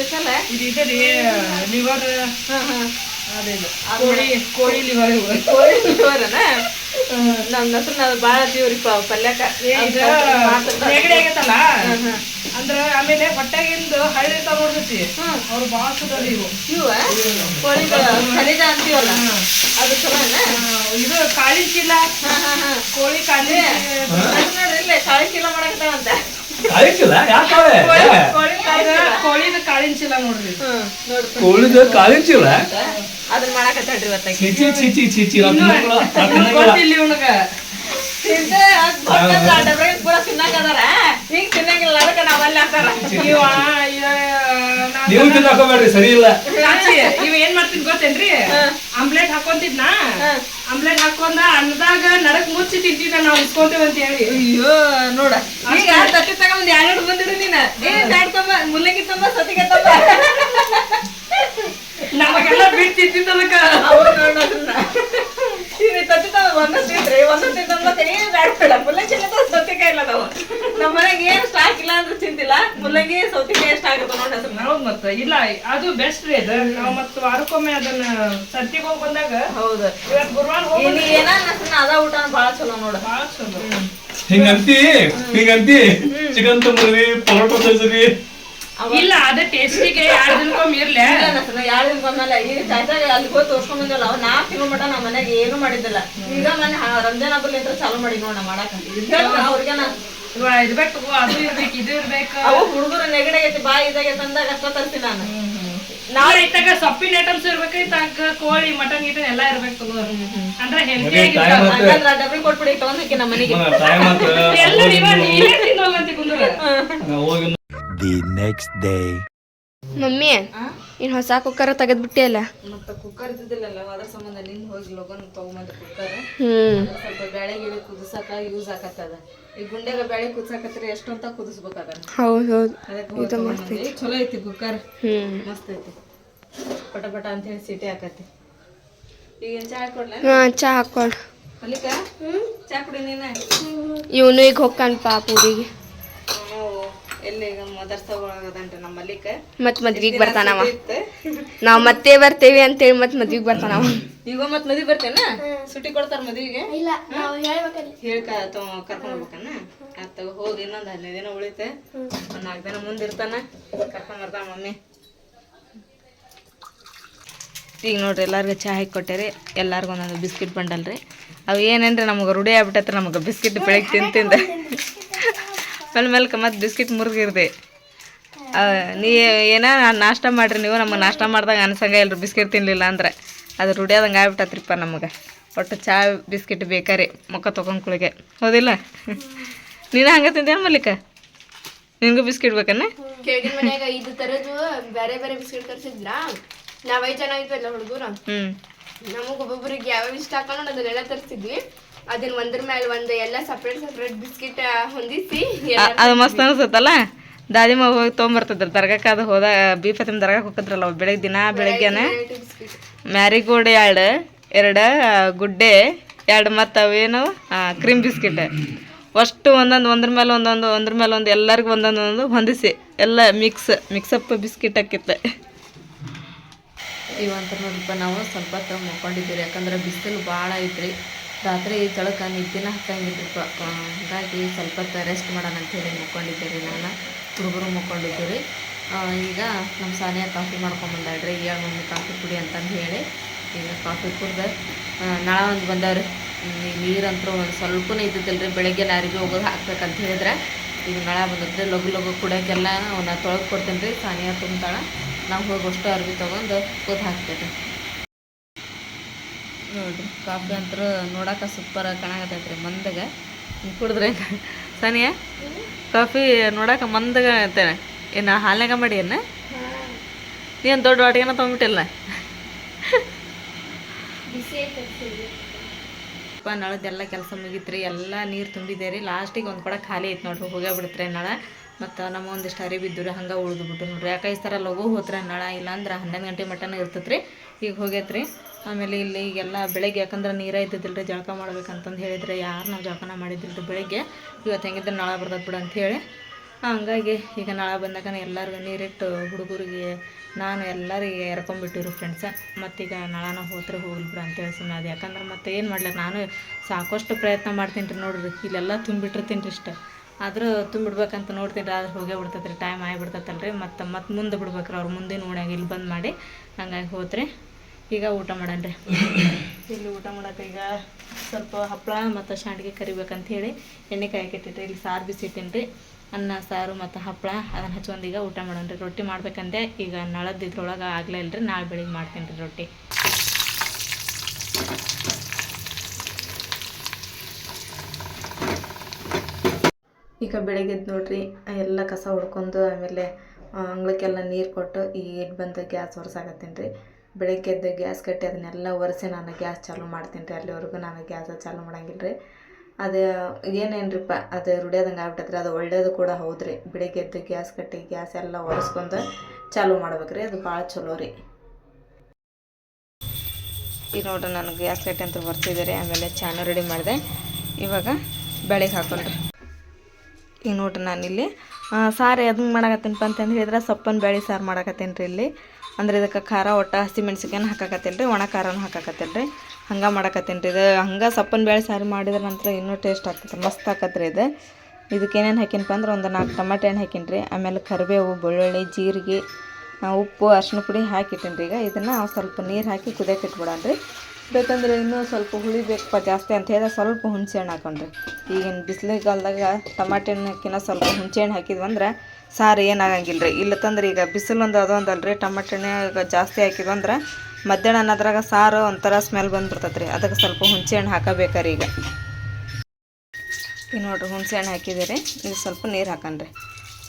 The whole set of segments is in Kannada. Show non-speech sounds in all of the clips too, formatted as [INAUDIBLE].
ಸ್ಪೆಷಲ್ ಇದು ಇದೆ ರೀ ಲಿವರ್ ಕೋಳಿ ಕೋಳಿ ಲಿವರ್ ಕೋಳಿ ನಮ್ಮ ಹತ್ರ ನಾವು ಭಾಳ ಜೀವ್ರಿಪ್ಪ ಪಲ್ಯಕ್ಕ ಆಗೈತಲ್ಲ? ಅಂದ್ರ ಆಮೇಲೆ ಹೊಟ್ಟೆಗಿಂದು ಹಳ್ಳಿ ಇರ್ತಾವ ಅವ್ರು ಭಾಳ ಸುಧಾರ ಇವು. ಇವ ಕೋಳಿಗಳು ಖರೀದ ಅಂತೀವಲ್ಲ? ಅದು ಇದು ಕಾಳಿ ಚೀಲ ಕೋಳಿ ಕಾಳಿ ನೋಡ್ರಿ ಇಲ್ಲೇ ಕಾಳಿ ಚೀಲ ಮಾಡಕತ್ತಾವಂತ ಕಾಳಿಂಚಿಲ್ಲ ಯಾಕಾವೆ ಕೋಳಿ? ಕಾಳಿ ಕೋಳಿದ ಕಾಳಿನ ಚೀಲ ನೋಡ್ರಿ. ಕೋಳಿದ ಕಾಳಿಂಚಿಲ್ಲ? ಅದನ್ನ ಮಾಡಕತ್ತಾಳ್ರಿ ಇವತ್ತಾಗಿ ಚಿಚಿ ಚಿಚಿ ಚಿಚಿ ನಾವ್ ತಿನ್ನಂಗಿಲ್ಲ. ಇವನಗ. ನೀವು ತಿನ್ನಕೋಬೇಡ್ರಿ ಸರಿ ಇಲ್ಲ. ಇವ ಏನ್ ಮಾಡ್ತೀನಿ ಗೊತ್ತೇನ್ರಿ? ಆಮ್ಲೆಟ್ ಹಾಕೊಂತಿದ್ನ ಆಮ್ಲೆಟ್ ಹಾಕೊಂಡ ಅನ್ನದಾಗ ನಡಕ್ ಮುಚ್ಚಿ ತಿಂತಿದ್ದ ನಾವು ಇಸ್ಕೊಂತೇವ್ ಅಂತ ಹೇಳಿ. ಅಯ್ಯೋ ನೋಡ. ಈಗ ತಟ್ಟಿ ತಗೊಂಡ್ ಎರಡು ಬಂದಿಡು ನೀನ್. ಏನ್ ಮುಲ್ಲಂಗಿ ತಂಬ ಸತಿಗೆ ತಮ್ಮ ನಮಗೆಲ್ಲ ಬಿಟ್ಟು ತಿಂತಿದ್ದದಕ್ಕ ಅವ್ರು ನೋಡೋದನ್ನ ಈಗ ತಟ್ಟಿ ತಮ್ಮ ಒಂದ ತಿಂದ್ರಿ ಒಂದ ತಿಂತಂಬ ಏನ್ ಬ್ಯಾಡ್ ಬೇಡ ಮುಲ್ಲಂಗಿ ಇಲ್ಲ ಸೌತಿಕಾಯಿ ಇಲ್ಲ ನಾವು ನಮ್ಮ ಮನೆಗೆ ಏನು ಸ್ಟಾಕ್ ಇಲ್ಲ ಅಂದ್ರೆ ಚಿಂತಿಲ್ಲ ಮುಲ್ಲಂಗಿ ಸೌತಿಕಾಯಿ ಎಷ್ಟು ಆಗುತ್ತೆ ನೋಡೋದು ಹೌದ್ ಮತ್ತ. ಇಲ್ಲ ಅದು ಬೆಸ್ಟ್ ರೀ ಅದ. ನಾವ್ ಮತ್ತ ವಾರಕ್ಕೊಮ್ಮೆ ಅದನ್ನ ಸಂತಿಗೆ ಹೋಗಿ ಬಂದಾಗ ಹೌದು. ಇವತ್ತು ಗುರುವಾರ ಹೋಗಿ ಇಲ್ಲಿ ಏನ ಅದ ಊಟ ಭಾಳ ಚಲೋ ನೋಡ. ಭಾಳ ಚಲೋ. ಹಿಂಗಂತಿ ಹಿಂಗಂತಿ. ಚಿಕನ್ ತಂದ್ರಿ ಪರೋಟ ತರ್ಸ್ರಿ ಇಲ್ಲ ಅದ ಟೇಸ್ಟಿಗೆ ಎರಡು ದಿನಕ್ಕೊಮ್ಮೆ ಇರ್ಲಿ. ಎರಡು ದಿನ ಬಂದಲ್ಲ ಈಗ ಚಾಚಾಗ ಅಲ್ಲಿ ಹೋಗಿ ತೋರ್ಸ್ಕೊಂಡ್ ಬಂದಿಲ್ಲ ಅವ್ ನಾಲ್ಕು ತಿಂಗಳ ಮಟ ನಮ್ಮ ಮನೆಗೆ ಏನು ಮಾಡಿದ್ದಿಲ್ಲ. ಈಗ ಮೊನ್ನೆ ರಂಜಾನ್ ಹಬ್ಬಲಿಂದ ಚಾಲು ಮಾಡಿ ನೋಡ ಮಾಡಾಕ. ಅವ್ರಿಗೆ ಇವ ಇರ್ಬೇಕು ಅದು ಇರ್ಬೇಕು ಇದು ಇರ್ಬೇಕು. ಅವು ಹುಡುಗರು ನೆಗಡಿ ಆಗೈತಿ ಬಾಯಿ ಇದಾಗೈತಿ ಅಂದಾಗ ಅಷ್ಟ ತರ್ತೀನಿ ನಾನು. ನಾವ್ ಇತ್ತಾಗ ಸೊಪ್ಪಿನ ಐಟಮ್ಸ್ ಇರ್ಬೇಕು ಇತ್ತಾಗ ಕೋಳಿ ಮಟನ್ ಗಿಟನ್ ಎಲ್ಲಾ ಇರ್ಬೇಕು ಅಂದ್ರೆ ಹೆಲ್ತಿ. ಹಂಗಂದ್ರ ಡಬ್ರಿ ಕೊಟ್ಬಿಡಿ ಡೇ ನಮ್ಮ ಮನೆಗೆ. ಎಲ್ಲ ನೀವ ನೀವೇ ತಿನ್ನೋಲ್ಲ ಅಂತ ಕುಂದ್ರ. The next day. ಮಮ್ಮಿ ಇನ್ ಹೊಸ ಕುಕ್ಕರ್ ತೆಗೆದ್ಬಿಟ್ಟಿ ಅಲ್ಲ ಮತ್ತೆ ಕುಕ್ಕರ್ ಇದ್ದಿದ್ದಿಲ್ಲಲ್ಲ ಅದ್ರ ಸಂಬಂಧ ನಿಂದ ಹೋಗಿ ಲೋಗನ್ ತಗೊಂಬಂದ ಕುಕ್ಕರ್ ಹ್ಮ್. ಸ್ವಲ್ಪ ಬ್ಯಾಳೆ ಗಿಳಿ ಕುದಿಸಕ ಯೂಸ್ ಆಕತ್ತದ ಈ ಗುಂಡೆಗ ಬ್ಯಾಳೆ ಕುದಿಸಕತ್ರಿ ಎಷ್ಟು ಅಂತ ಕುದಿಸ್ಬೇಕು ಅದನ್ನ ಹೌದು ಹೌದ್. ಚಲೋ ಐತಿ ಕುಕ್ಕರ್ ಹ್ಮ್. ಮಸ್ತ್ ಐತಿ. ಪಟ ಪಟ ಅಂತ ಹೇಳಿ ಸಿಟಿ ಹಾಕತಿ ಈಗ ಚಾ ಹಾಕೊಡ್ಲ? ಹಾ ಚಾ ಹಾಕೊಳ್. ಮಲ್ಲಿಕ? ಚಾ ಕುಡಿ ನೀನ? ಇವನು ಈಗ ಹೋಗ್ತಾನ ಪಾಪ ಊರಿಗೆ. ಎಲ್ಲಿ ಈಗ ಮದರ್ಸ ಒಳಗದನ್ರಿ ನಮ್ಮ ಮಲ್ಲಿಕ. ಮತ್ ಮದ್ವಿಗ್ ಬರ್ತಾನವ. ನಾವ್ ಮತ್ತೆ ಬರ್ತೇವಿ ಅಂತೇಳಿ ಮತ್ ಮದ್ವಿಗ್ ಬರ್ತಾನವ. ಈಗ ಮತ್ ಮದ್ವಿ ಬರ್ತೇನ? ಸುಟಿ ಕೊಡ್ತಾರ ಮದ್ವಿಗೆ? ಇಲ್ಲ ಹೇಳಿ ಕರ್ಕೊಂಡ್ ಹೋಗ್ಬೇಕನ್ನ ಆತ ಹೋಗಿ ಇನ್ನೊಂದ್ ಹದಿನೈದು ದಿನ ಉಳಿತೆ. ಒಂದ್ ನಾಲ್ಕು ದಿನ ಮುಂದೆ ಇರ್ತಾನ. ಕರ್ಕೊಂಡ್ ಬರ್ತಾನ ಮಮ್ಮಿ. ಈಗ ನೋಡ್ರಿ ಎಲ್ಲಾರ್ಗು ಚಾ ಹಾಕಿ ಕೊಟ್ಟೇರಿ. ಎಲ್ಲಾರ್ಗು ಒಂದೊಂದು ಬಿಸ್ಕಿಟ್ ಬಂಡಲ್ರಿ. ಅವು ಏನೇನ್ರಿ ನಮಗೆ ರೂಢಿ ಆಗ್ಬಿಟ್ಟತ್ರ ನಮಗೆ ಬಿಸ್ಕಿಟ್ ಬೆಳಗ್ಗೆ ತಿಂದು ಮೇಲೆ ಮೇಲ್ಕ ಮತ್ತೆ ಬಿಸ್ಕಿಟ್ ಮುರಿದಿರ್ದೆ. ನೀ ಏನ ನಾಷ್ಟ ಮಾಡಿರಿ ನೀವು ನಮಗೆ ನಾಷ್ಟ ಮಾಡ್ದಾಗ ಅನ್ಸಂಗ ಇಲ್ರಿ ಬಿಸ್ಕಿಟ್ ತಿನ್ನಲಿಲ್ಲ ಅಂದ್ರೆ. ಅದು ರೂಢಿಯಾದಂಗೆ ಆಗ್ಬಿಟ್ಟತ್ರಿಪ್ಪ ನಮಗೆ. ಒಟ್ಟು ಚಾ ಬಿಸ್ಕಿಟ್ ಬೇಕಾರಿ ಮುಖ ತೊಗೊಂಡು ಕುಳಿಗೆ. ಹೌದಿಲ್ಲ? ನೀನು ಹಂಗೆ ತಿಂದೆ ಮಲ್ಲಿಕ? ನಿನಗೂ ಬಿಸ್ಕಿಟ್ ಬೇಕನ್ನ ನಾವೈದು ಮನ್ಯಾಗ ತರದ್ದು ಬೇರೆ ಬೇರೆ ಬಿಸ್ಕಿಟ್ ತರ್ಸಿದ್ರ? ನಾವ್ ಐದು ಜನ ಇದ್ವಲ್ಲ ಹುಡುಗರು. ಹ್ಞೂ ನಮಗೆ ಒಬ್ಬೊಬ್ಬರಿಗೆ ಯಾವ್ಯಾವ ಇಷ್ಟ ಹಾಕೊಂಡು ಅದನ್ನೆಲ್ಲ ತರ್ಸಿದ್ವಿ. ಅದನ್ನ ಒಂದ್ರ ಮೇಲೆ ಒಂದ್ ಎಲ್ಲ ಸಪ್ರೇಟ್ ಸಪ್ರೇಟ್ ಬಿಸ್ಕಿಟ್ ಹೊಂದಿಸಿ ಅದು ಮಸ್ತ್ ಅನಿಸುತ್ತಲ್ಲ? ದಾದಿಮ ಹೋಗಿ ತೊಗೊಂಬರ್ತಿದ್ರು. ದರ್ಗಕ್ಕೆ ಅದು ಹೋದ ಬಿ ಫತಿಮ್ ದರ್ಗಕ್ಕೆ ಹೋಗಿದ್ರಲ್ಲ ಅವ್ ಬೆಳಗ್ಗೆ ದಿನ ಬೆಳಗ್ಗೆನೆ? ಮ್ಯಾರಿಗೋಲ್ಡ್ ಎರಡು ಎರಡು ಗುಡ್ಡೆ ಎರಡು ಮತ್ತು ಅವೇನು ಕ್ರೀಮ್ ಬಿಸ್ಕಿಟ್. ಅಷ್ಟು ಒಂದೊಂದು ಒಂದ್ರ ಮೇಲೆ ಒಂದೊಂದು ಒಂದ್ರ ಮೇಲೆ ಒಂದು ಎಲ್ಲರಿಗೂ ಒಂದೊಂದು ಒಂದು ಹೊಂದಿಸಿ. ಎಲ್ಲ ಮಿಕ್ಸ್ ಮಿಕ್ಸಪ್ ಬಿಸ್ಕಿಟ್ ಹಾಕಿತ್ತೆ ಇವಂತ ನೋಡಿಪ್ಪ ನಾವು ಸ್ವಲ್ಪ ಹೊತ್ತು ಮಾಡ್ಕೊಂಡಿದ್ದೀವಿ ಯಾಕಂದ್ರೆ ಬಿಸಿಲು ಭಾಳ ಐತ್ರಿ. ರಾತ್ರಿ ತೊಳಕ ನಿದ್ದೆನ ಹಾಕಂಗಿದ್ರಪ್ಪ ಹಾಗಾಗಿ ಸ್ವಲ್ಪ ಹೊತ್ತು ರೆಸ್ಟ್ ಮಾಡೋಣ ಅಂಥೇಳಿ ಮುಕ್ಕೊಂಡಿದ್ದೆ ರೀ ನಾನು. ಹುಡುಗರು ಮಕ್ಕೊಂಡಿದ್ದೀವಿ ಈಗ ನಮ್ಮ ಸಾನಿಯ ಕಾಫಿ ಮಾಡ್ಕೊಂಬಂದಾಳ್ರಿ ಏಳು ಮಮ್ಮಿ ಕಾಫಿ ಕುಡಿ ಅಂತಂದು ಹೇಳಿ ಈಗ ಕಾಫಿ ಕುಡ್ದು. ನಾಳೆ ಒಂದು ಬಂದವ್ರಿ. ಈ ನೀರಂತರೂ ಒಂದು ಸ್ವಲ್ಪನೇ ಇದ್ದಿದ್ದಿಲ್ಲ ರೀ ಬೆಳಗ್ಗೆ ನಾರಿಗೆ ಹೋಗೋದು ಹಾಕ್ಬೇಕಂತ ಹೇಳಿದ್ರೆ. ಈಗ ನಾಳೆ ಬಂದದ್ರಿ ಲಘು ಲಘು ಕುಡಿಯೋಕ್ಕೆಲ್ಲ ಅವನ್ನ ತೊಳೆದು ಕೊಡ್ತೇನೆ ರೀ ಸಾನಿಯ ತುಂಬ್ತಾಳೆ. ನಾವು ಹೋಗಿ ಅಷ್ಟು ಅರ್ಬಿ ತೊಗೊಂಡು ಕೂತ್ ಹಾಕ್ತೇವೆ ನೋಡ್ರಿ, ಕಾಫಿ ಅಂತೂ ನೋಡಕ್ಕೆ ಸೂಪರ್ ಕಾಣಕತ್ತೈತ್ರಿ ಮಂದಗ. ಕುಡಿದ್ರೆ ಸಾನಿಯಾ, ಕಾಫಿ ನೋಡಕ್ಕೆ ಮಂದಗ ಅಂತೇನೆ ಏನು ಹಾಲ್ನಾಗ ಮಾಡಿ ಏನ? ನೀನು ದೊಡ್ಡ ವಾಟಿಗೆನ ತೊಗೊಂಬಿಟ್ಟಿಲ್ಲ? ಅಪ್ಪ, ನಳದೆಲ್ಲ ಕೆಲಸ ಮುಗಿತ್ರಿ, ಎಲ್ಲ ನೀರು ತುಂಬಿದೆ ರೀ ಲಾಸ್ಟಿಗೆ ಒಂದು ಕೊಡ ಖಾಲಿ ಐತೆ ನೋಡ್ರಿ, ಹೋಗೇ ಬಿಡ್ತ್ರಿ ನಳ. ಮತ್ತು ನಮ್ಮ ಒಂದಿಷ್ಟು ಅರಿ ಬಿದ್ದು ಹಂಗೆ ಉಳ್ದು ಬಿಟ್ಟು ನೋಡ್ರಿ. ಯಾಕೆ ಈ ಥರ ಹೋತ್ರಿ ನಳ, ಇಲ್ಲಾಂದ್ರೆ ಹನ್ನೊಂದು ಗಂಟೆ ಮಟನ ಇರ್ತೈತೆ ರೀ ಈಗ ಹೋಗೈತ್ರಿ ಆಮೇಲೆ ಇಲ್ಲಿ ಈಗೆಲ್ಲ ಬೆಳಗ್ಗೆ, ಯಾಕಂದ್ರೆ ನೀರೇ ಇದ್ದಿದ್ದಿಲ್ಲ ರೀ ಜಳಕ ಮಾಡ್ಬೇಕಂತಂದು ಹೇಳಿದ್ರೆ ಯಾರು ನಾವು ಜಳಕನ ಮಾಡಿದ್ದಿಲ್ಲ ರೀ ಬೆಳಗ್ಗೆ. ಇವತ್ತು ಹೆಂಗಿದ್ರೆ ನಾಳೆ ಬರ್ತದೆ ಬಿಡು ಅಂತ ಹೇಳಿ. ಹಂಗಾಗಿ ಈಗ ನಾಳೆ ಬಂದಾಗ ಎಲ್ಲರಿಗೂ ನೀರಿಟ್ಟು ಹುಡುಗರಿಗೆ ನಾನು ಎಲ್ಲರಿಗೆ ಎರ್ಕೊಂಡ್ಬಿಟ್ಟಿರು ಫ್ರೆಂಡ್ಸ ಮತ್ತೀಗ ನಾಳಾನ ಹೋದ್ರೆ ಹೋಗ್ಲಿ ಬಿಡು ಅಂತೇಳಿ ಸುಮ್ಮನೆ ಅದು. ಯಾಕಂದ್ರೆ ಮತ್ತೆ ಏನು ಮಾಡ್ಲಿಕ್ಕೆ ನಾನು ಸಾಕಷ್ಟು ಪ್ರಯತ್ನ ಮಾಡ್ತೀನಿ ರೀ ನೋಡ್ರಿ. ಇಲ್ಲೆಲ್ಲ ತುಂಬಿಟ್ಟಿರ್ತೀನಿ ರೀ ಇಷ್ಟ. ಆದರೂ ತುಂಬಿಡ್ಬೇಕಂತ ನೋಡ್ತೀನಿ ಆದ್ರೆ ಹೋಗೇ ಬಿಡ್ತೈತೆ ರೀ ಟೈಮ್ ಆಗಿಬಿಡ್ತೈತಲ್ಲ ರೀ ಮತ್ತು ಮತ್ತೆ ಮುಂದೆ ಬಿಡ್ಬೇಕ್ರಿ, ಅವ್ರು ಮುಂದಿನ ಓಣ್ಯಾಗ ಇಲ್ಲಿ ಬಂದ್ ಮಾಡಿ. ಹಂಗಾಗಿ ಹೋತ್ರಿ. ಈಗ ಊಟ ಮಾಡೋಣ ರೀ ಇಲ್ಲಿ ಊಟ ಮಾಡಕ್ಕೆ ಈಗ ಸ್ವಲ್ಪ ಹಪ್ಪಳ ಮತ್ತು ಶಾಂಡ್ಗೆ ಕರಿಬೇಕಂತ ಹೇಳಿ ಎಣ್ಣೆ ಕಾಯಕ್ಕೆ ಇಟ್ಟಿಟ್ರಿ ಇಲ್ಲಿ ಸಾರು ಬಿಸಿ ಇಟ್ಟೀನಿ ರೀ ಅನ್ನ ಸಾರು ಮತ್ತು ಹಪ್ಪಳ ಅದನ್ನು ಹಚ್ಕೊಂಡು ಈಗ ಊಟ ಮಾಡೋಣ ರೀ ರೊಟ್ಟಿ ಮಾಡ್ಬೇಕಂದೆ ಈಗ ನಳದ್ದು ಇದ್ರೊಳಗೆ ಆಗಲೇ ಇಲ್ರಿ. ನಾಳೆ ಬೆಳಿಗ್ಗೆ ಮಾಡ್ತೀನಿ ರೀ ರೊಟ್ಟಿ. ಈಗ ಬೆಳಗ್ಗೆದ್ದು ನೋಡ್ರಿ ಎಲ್ಲ ಕಸ ಹೊಡ್ಕೊಂಡು ಆಮೇಲೆ ಅಂಗಳಕ್ಕೆಲ್ಲ ಅಂಗ್ಳಕ್ಕೆಲ್ಲ ನೀರು ಕೊಟ್ಟು ಈಗ ಇಟ್ಟು ಬಂದು ಗ್ಯಾಸ್ ಹೊರಸಾಗತ್ತೀನಿ ರೀ ಬೆಳಗ್ಗೆ ಎದ್ದು ಗ್ಯಾಸ್ ಕಟ್ಟಿ ಅದನ್ನೆಲ್ಲ ಒರೆಸಿ ನಾನು ಗ್ಯಾಸ್ ಚಾಲೂ ಮಾಡ್ತೀನಿ ರೀ, ಅಲ್ಲಿವರೆಗೂ ನಾನು ಗ್ಯಾಸ ಚಾಲೂ ಮಾಡಂಗಿಲ್ಲ ರೀ. ಅದು ಏನೇನ್ರಿಪ್ಪ ಅದು ರುಡಿಯೋದಂಗೆ ಆಗ್ಬಿಟ್ಟೈತ್ರಿ ಅದು ಒಳ್ಳೇದು ಕೂಡ ಹೌದು ರೀ. ಬೆಳಗ್ಗೆ ಎದ್ದು ಗ್ಯಾಸ್ ಕಟ್ಟಿ ಗ್ಯಾಸ್ ಎಲ್ಲ ಒರೆಸ್ಕೊಂಡು ಚಾಲೂ ಮಾಡ್ಬೇಕು ರೀ, ಅದು ಭಾಳ ಚಲೋ ರೀ. ಈಗ ನೋಡ್ರಿ ನಾನು ಗ್ಯಾಸ್ ಕಟ್ಟಿ ಅಂತ ಒರೆಸಿದ್ದೀರಿ ಆಮೇಲೆ ಚಾನು ರೆಡಿ ಮಾಡಿದೆ. ಇವಾಗ ಬೆಳಗ್ಗೆ ಹಾಕೊಂಡ್ರಿ ಈಗ ನೋಡ್ರಿ ನಾನಿಲ್ಲಿ ಸಾರು ಎದಂಗೆ ಮಾಡಕತ್ತೀನಪ್ಪ ಅಂತಂದು ಹೇಳಿದ್ರೆ ಸೊಪ್ಪನ್ನು ಬೇಳೆ ಸಾರು ಮಾಡಕತ್ತೀನಿ ರೀ ಇಲ್ಲಿ. ಅಂದ್ರೆ ಇದಕ್ಕೆ ಖಾರ, ಒಟ್ಟು ಹಸಿ ಮೆಣ್ಸಿಕಾಯನ್ನು ಹಾಕಾಕತ್ತೇನೆ ರೀ, ಒಣ ಖಾರನೂ ಹಾಕಾಕತ್ತೇನೆ ರೀ. ಹಂಗೆ ಮಾಡಾಕತ್ತೇನೆ ರೀ. ಇದು ಹಂಗೆ ಸಪ್ಪನ ಬೇಳೆ ಸಾರು ಮಾಡಿದ್ರ ನಂತರ ಇನ್ನೂ ಟೇಸ್ಟ್ ಆಗ್ತೈತೆ, ಮಸ್ತ್ ಆಕತ್ರಿ ಇದು. ಇದಕ್ಕೆ ಏನೇನು ಹಾಕಿನಪ್ಪ ಅಂದ್ರೆ ಒಂದು ನಾಲ್ಕು ಟಮಾಟೆ ಹಣ್ಣು ಹಾಕಿನಿ ರೀ. ಆಮೇಲೆ ಕರಿಬೇವು, ಬೆಳ್ಳುಳ್ಳಿ, ಜೀರಿಗೆ ಉಪ್ಪು ಅರ್ಶಿನ ಪುಡಿ ಹಾಕಿಟ್ಟಿನಿ ರೀ. ಈಗ ಇದನ್ನು ಸ್ವಲ್ಪ ನೀರು ಹಾಕಿ ಕುದಿಯಕ್ಕೆ ಇಟ್ಬಿಡೋಣ ರೀ. ಬೇಕಂದ್ರೆ ಇನ್ನೂ ಸ್ವಲ್ಪ ಹುಳಿ ಬೇಕಪ್ಪ ಜಾಸ್ತಿ ಅಂತ ಹೇಳಿದ್ರೆ ಸ್ವಲ್ಪ ಹುಣಸೆ ಹಣ್ಣು ಹಾಕೊಂಡ್ರಿ ಈಗಿನ ಬಿಸಿಲಿಗಾಲ್ದಾಗ ಟಮಾಟೆ ಹಾಕಿನ ಸ್ವಲ್ಪ ಹುಣಸೆ ಹಣ್ಣು ಹಾಕಿದ್ವಂದ್ರೆ ಸಾರು ಏನಾಗಂಗಿಲ್ಲ ರೀ ಇಲ್ಲತ್ತಂದ್ರೆ ಈಗ ಬಿಸಿಲು ಒಂದು ಅದೊಂದಲ್ಲ ರೀ ಟಮಾಟೆ ಹಣ್ಣು ಜಾಸ್ತಿ ಜಾಸ್ತಿ ಹಾಕಿದ್ವಂದ್ರೆ ಮಧ್ಯಾಹ್ನ ಅನ್ನೋದ್ರಾಗ ಸಾರು ಒಂಥರ ಸ್ಮೆಲ್ ಬಂದ್ಬಿಡ್ತೈತೆ ರೀ ಅದಕ್ಕೆ ಸ್ವಲ್ಪ ಹುಣಸೆ ಹಣ್ಣು ಹಾಕಬೇಕಾರಿ ಈಗ. ಈಗ ನೋಡ್ರಿ ಹುಣಸೆ ಹಣ್ಣು ಹಾಕಿದ್ದೀರಿ ಈಗ ಸ್ವಲ್ಪ ನೀರು ಹಾಕಣ್ರಿ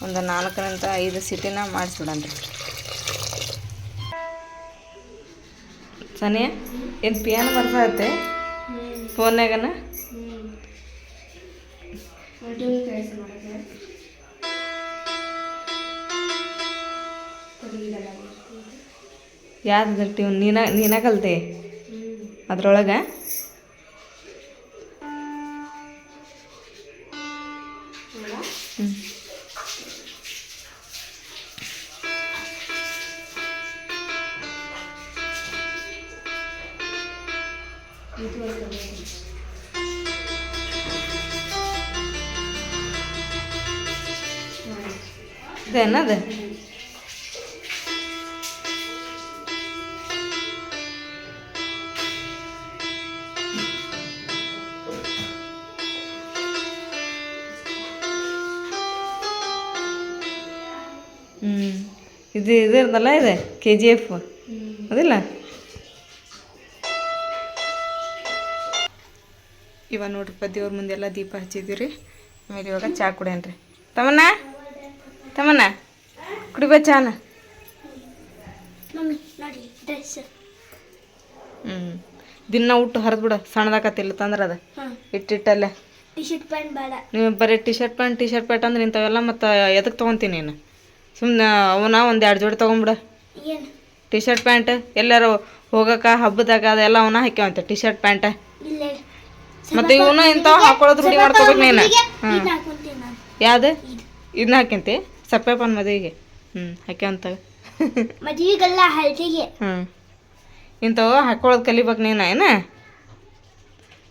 ಒಂದು ನಾಲ್ಕರಿಂದ ಐದು ಸಿಟಿನ ಮಾಡಿಸ್ಬಿಡಣ್ರಿ ಸನಿಯ ಏನು ಪಿಯಾನ ಬರ್ತೈತೆ ಫೋನ್ಯಾಗನ ಯಾವ್ದು ಟ್ಯೂನ್ ನೀನ ನೀನ ಕಲ್ತೆ? ಅದ್ರೊಳಗೆ? ಇದೇನದು ಇದು ಇದು? ಕೆ ಜಿ ಎಫ್ ಅದಿಲ್ಲ? ಇವಾಗ ನೋಡ್ರಿಪ್ಪ ದೇವ್ರ ಮುಂದೆಲ್ಲ ದೀಪ ಹಚ್ಚಿದ್ದೀವಿ ರೀ ಆಮೇಲೆ ಇವಾಗ ಚಾ ಕುಡಿಯನ್ರಿ ತಮ್ಮನ್ನ ತಮ್ಮನ ಕುಡಿಬ ಚಾನ. ಹ್ಞೂ ದಿನ ಊಟ ಹರಿದು ಬಿಡು ಸಣ್ಣದಾಕತ್ತಿಲ್ಲ ತಂದ್ರೆ ಅದು. ಇಟ್ಟಿಟ್ಟಲ್ಲೇ. ನೀವು ಬರೀ T shirt pant T shirt pant ಅಂದ್ರೆ ಇಂಥವೆಲ್ಲ ಮತ್ತೆ ಎದಕ್ಕೆ ತೊಗೊತೀನಿ ನೀನು? ಸುಮ್ಮನೆ ಅವನ ಒಂದು ಎರಡು ಜೋಡಿ ತೊಗೊಂಬಿಡ. ಟಿ ಶರ್ಟ್ ಪ್ಯಾಂಟ್ ಎಲ್ಲರೂ ಹೋಗಾಕ ಹಬ್ಬದಾಗ ಅದೆಲ್ಲ ಅವನ ಹಾಕ್ಯವಂತ ಟಿ ಶರ್ಟ್ ಪ್ಯಾಂಟ್ ಮತ್ತೆ ಇವನು ಇಂಥವು ಹಾಕೊಳ್ಳೋದು ರೂಢಿ ಮಾಡ್ಕೋಬೇಕು ನೀನು. ಹಾಂ ಯಾವುದು ನಾನು. ಯಾವ್ದು? ಇದನ್ನ ಹಾಕ್ಯಂತಿ? ಸಪ್ಪೆಪ್ಪನ ಮದುವೆಗೆ. ಹ್ಞೂ ಹಾಕ್ಯವಂತ ಮದುವೆಗೆಲ್ಲ ಹಳದಿಗೆ ಹ್ಞೂ ಇಂಥವು ಹಾಕೊಳ್ಳೋದು ಕಲಿಬೇಕು ನೀನು ಏನ?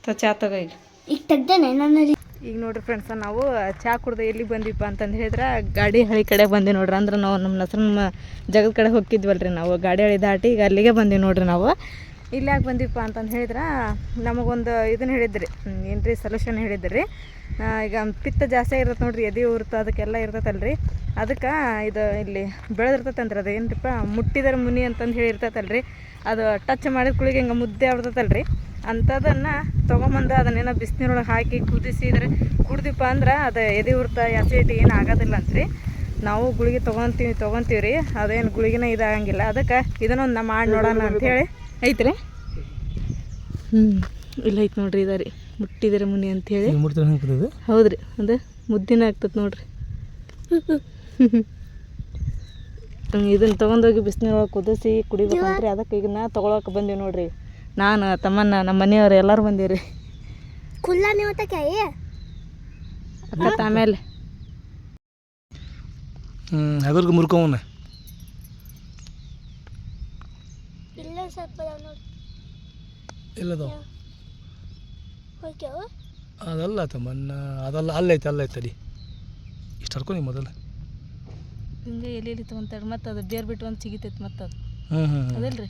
ತ ಚಾ ತಗೋ ಈಗ. ಈಗ ತೆಗ್ದೇನೆ ನಾನು ಈಗ ನೋಡ್ರಿ ಫ್ರೆಂಡ್ಸ ನಾವು ಚಾ ಕುಡ್ದು ಎಲ್ಲಿ ಬಂದಿಪ್ಪ ಅಂತಂದು ಹೇಳಿದ್ರೆ, ಗಾಡಿ ಹಳಿ ಕಡೆ ಬಂದೆ ನೋಡ್ರಿ. ಅಂದ್ರೆ ನಾವು ನಮ್ಮ ನಮ್ಮ ಜಗದ ಕಡೆ ಹೋಗಿದ್ವಲ್ರಿ ನಾವು. ಗಾಡಿ ಹಳಿ ದಾಟಿ ಈಗ ಅಲ್ಲಿಗೆ ಬಂದೀವಿ ನೋಡ್ರಿ ನಾವು. ಇಲ್ಲಿ ಯಾಕೆ ಬಂದಿಪ್ಪ ಅಂತಂದು ಹೇಳಿದ್ರೆ, ನಮಗೊಂದು ಇದನ್ನ ಹೇಳಿದ್ರಿ. ಏನು ರೀ ಸೊಲ್ಯೂಷನ್ ಹೇಳಿದ್ರಿ. ಈಗ ಪಿತ್ತ ಜಾಸ್ತಿ ಆಗಿರುತ್ತೆ ನೋಡ್ರಿ, ಎದೆ ಉರ್ತು ಅದಕ್ಕೆಲ್ಲ ಇರ್ತೈತಲ್ರಿ. ಅದಕ್ಕೆ ಇದು ಇಲ್ಲಿ ಬೆಳೆದಿರ್ತೈತಂದ್ರೆ ಅದು ಏನ್ರಿಪ್ಪ ಮುಟ್ಟಿದರ ಮುನಿ ಅಂತಂದು ಹೇಳಿ ಇರ್ತೈತಲ್ರಿ ಅದು ಟಚ್ ಮಾಡಿದ ಕುಳಿಗೆ ಹಿಂಗೆ ಮುದ್ದೆ ಆಗ್ತೈತಲ್ರಿ ಅಂಥದನ್ನು ತೊಗೊಂಬಂದು ಅದನ್ನೇನೋ ಬಿಸಿನೀರೊಳಗೆ ಹಾಕಿ ಕುದಿಸಿದ್ರೆ ಕುಡ್ದಿಪ್ಪ ಅಂದ್ರೆ ಅದು ಎದೆ ಉರ್ತ ಎಸಿಡಿಟಿ ಏನು ಆಗೋದಿಲ್ಲ ಅಂತ್ರಿ. ನಾವು ಗುಳಿಗೆ ತೊಗೊತೀವಿ ತೊಗೊತೀವಿ ರೀ. ಅದೇನು ಗುಳಿಗೆನ ಇದಾಗಂಗಿಲ್ಲ. ಅದಕ್ಕೆ ಇದನ್ನೊಂದು ನಾ ಮಾಡಿ ನೋಡೋಣ ಅಂಥೇಳಿ ಐತ್ರಿ? ಹ್ಞೂ ಇಲ್ಲ ಐತೆ ನೋಡ್ರಿ ಇದ ರೀ. ಮುಟ್ಟಿದ್ರೆ ಮುನಿ ಅಂಥೇಳಿ ರೀ ಒಂದು ಮುದ್ದಿನ ಆಗ್ತದೆ ನೋಡ್ರಿ. ಇದನ್ನ ತೊಗೊಂಡೋಗಿ ಬಿಸಿನೀರೊಳಗೆ ಕುದಿಸಿ ಕುಡಿಬೇಕಂತ್ರಿ. ಅದಕ್ಕೆ ಈಗ ನಾ ತೊಗೊಳಕ್ಕೆ ಬಂದೀವಿ ನೋಡ್ರಿ. ನಾನು ತಮ್ಮನ್ನ ನಮ್ಮ ಮನೆಯವ್ರು ಎಲ್ಲರೂ ಬಂದೀವಿ ಕುಲ್ಲ ನೀವು ಆಮೇಲೆ. ಹ್ಞೂ ಅದ್ರಿಗೆ ಮುರ್ಕೋವನ ಇಲ್ಲ ಸ್ವಲ್ಪ ನೋಡಿ. ಹೋಗ್ಯಾವ? ಅದಲ್ಲ ತಮ್ಮನ್ನ ಅದಲ್ಲ ಅಲ್ಲೈತೆ ಅಲ್ಲೈತೆ ತಡಿ ಇಷ್ಟು ನಿಮ್ಮ ಮೊದಲು ಹಿಂಗೆ ಎಲ್ಲಿ ಎಲ್ಲಿ ತೊಗೊಂತಾರೆ ಮತ್ತು ಅದು ಬೇರೆ ಬಿಟ್ಟು ಒಂದು ಸಿಗಿತೈತೆ ಮತ್ತು ಅದು. ಹ್ಞೂ ಹ್ಞೂ ಅದಲ್ಲ ಅದಲ್ರಿ?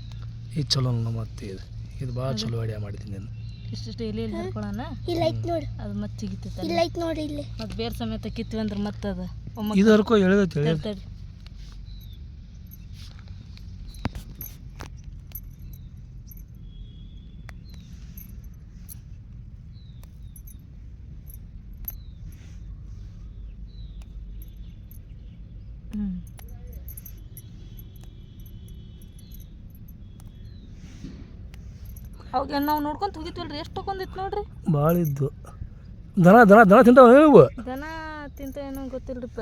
ಇದು ಚಲೋ ನಮ್ಮ ಮತ್ತೆ ಇದು. ಇದು ಭಾಳ ಚಲೋ ಐಡಿಯಾ ಮಾಡಿದ್ದೀನಿ ನಾನು. ಇಷ್ಟಿಷ್ಟು ಇಲ್ಲಿ ಇಲ್ಲಿ ಹರ್ಕೊಳ್ಳೋಣ ಇಲ್ಲ ಐತ್ ನೋಡಿ. ಅದು ಮತ್ತೆ ಸಿಗುತ್ತೆ ಇಲ್ಲ ಐತ್ ನೋಡಿ ಇಲ್ಲಿ. ಮತ್ತೆ ಬೇರೆ ಸಮೇತ ಕಿತ್ವಿ ಅಂದ್ರೆ ಮತ್ತೆ ಅದು. ಇದು ಹರ್ಕೋ ಎಳೆದೈತೆ ಎಳೆದ ತಡಿ ಹ್ಞೂ ಅವಾಗ ನಾವು ನೋಡ್ಕೊಂತ ಹೋಗಿದ್ವಲ್ರಿ? ಎಷ್ಟು ತೊಗೊಂಡಿತ್ತು ನೋಡ್ರಿ? ಭಾಳ ಇದ್ದು ದನ ದನ ದನ ತಿಂತಾವ ನೀವು ದನ ತಿಂತ ಏನೋ ಗೊತ್ತಿಲ್ರಿಪ್ಪ.